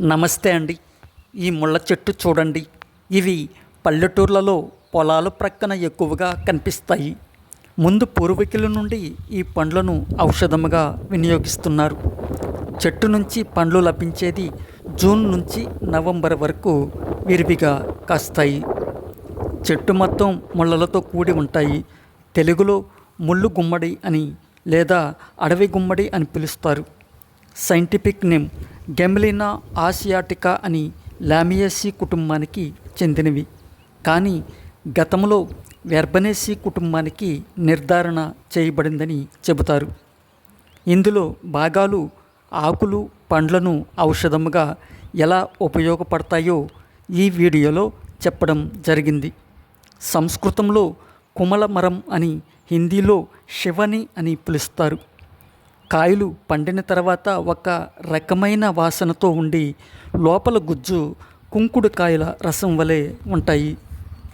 నమస్తే అండి. ఈ ముళ్ళ చెట్టు చూడండి. ఇవి పల్లెటూర్లలో పొలాల ప్రక్కన ఎక్కువగా కనిపిస్తాయి. ముందు పూర్వీకుల నుండి ఈ పండ్లను ఔషధముగా వినియోగిస్తున్నారు. చెట్టు నుంచి పండ్లు లభించేది జూన్ నుంచి నవంబర్ వరకు విరివిగా కాస్తాయి. చెట్టు మొత్తం ముళ్ళలతో కూడి ఉంటాయి. తెలుగులో ముళ్ళు గుమ్మడి అని లేదా అడవి గుమ్మడి అని పిలుస్తారు. సైంటిఫిక్ నేమ్ గెమ్లినా ఆసియాటికా అని లామియేసి కుటుంబానికి చెందినవి. కానీ గతంలో వెర్బనేసి కుటుంబానికి నిర్ధారణ చేయబడిందని చెబుతారు. ఇందులో భాగాలు ఆకులు పండ్లను ఔషధముగా ఎలా ఉపయోగపడతాయో ఈ వీడియోలో చెప్పడం జరిగింది. సంస్కృతంలో కుమల మరం అని హిందీలో శివని అని పిలుస్తారు. కాయలు పండిన తర్వాత ఒక రకమైన వాసనతో ఉండి లోపల గుజ్జు కుంకుడు కాయల రసం వలె ఉంటాయి.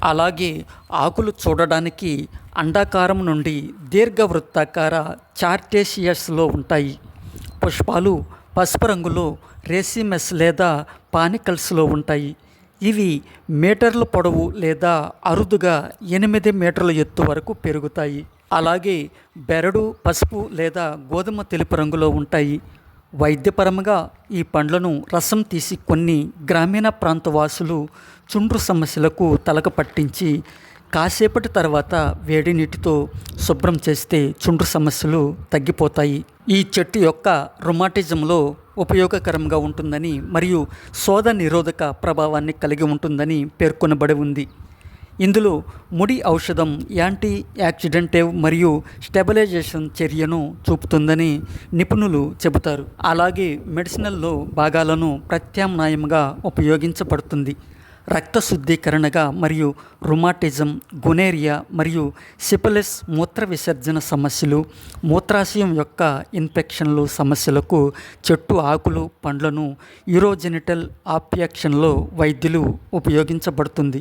అలాగే ఆకులు చూడడానికి అండాకారం నుండి దీర్ఘవృత్తాకార చార్టేషియస్లో ఉంటాయి. పుష్పాలు పసుపు రంగులో రేసిమెస్ లేదా పానికల్స్లో ఉంటాయి. ఇవి మీటర్ల పొడవు లేదా అరుదుగా ఎనిమిది మీటర్ల ఎత్తు వరకు పెరుగుతాయి. అలాగే బెరడు పసుపు లేదా గోధుమ తెలుపు రంగులో ఉంటాయి. వైద్యపరంగా ఈ పండ్లను రసం తీసి కొన్ని గ్రామీణ ప్రాంత వాసులు చుండ్రు సమస్యలకు తలక పట్టించి కాసేపటి తర్వాత వేడి నీటితో శుభ్రం చేస్తే చుండ్రు సమస్యలు తగ్గిపోతాయి. ఈ చెట్టు యొక్క రొమాటిజంలో ఉపయోగకరంగా ఉంటుందని మరియు శోధ నిరోధక ప్రభావాన్ని కలిగి ఉంటుందని పేర్కొనబడి ఉంది. ఇందులో ముడి ఔషధం యాంటీ యాక్సిడెంటివ్ మరియు స్టెబిలైజేషన్ చర్యను చూపుతుందని నిపుణులు చెబుతారు. అలాగే మెడిసినల్లో భాగాలను ప్రత్యామ్నాయంగా ఉపయోగించబడుతుంది. రక్త శుద్ధీకరణగా మరియు రుమాటిజం గునేరియా మరియు సిపిలిస్ మూత్ర విసర్జన సమస్యలు మూత్రాశయం యొక్క ఇన్ఫెక్షన్లు సమస్యలకు చెట్టు ఆకులు పండ్లను యూరోజెనిటల్ ఆప్యాక్షన్లో వైద్యులు ఉపయోగించబడుతుంది.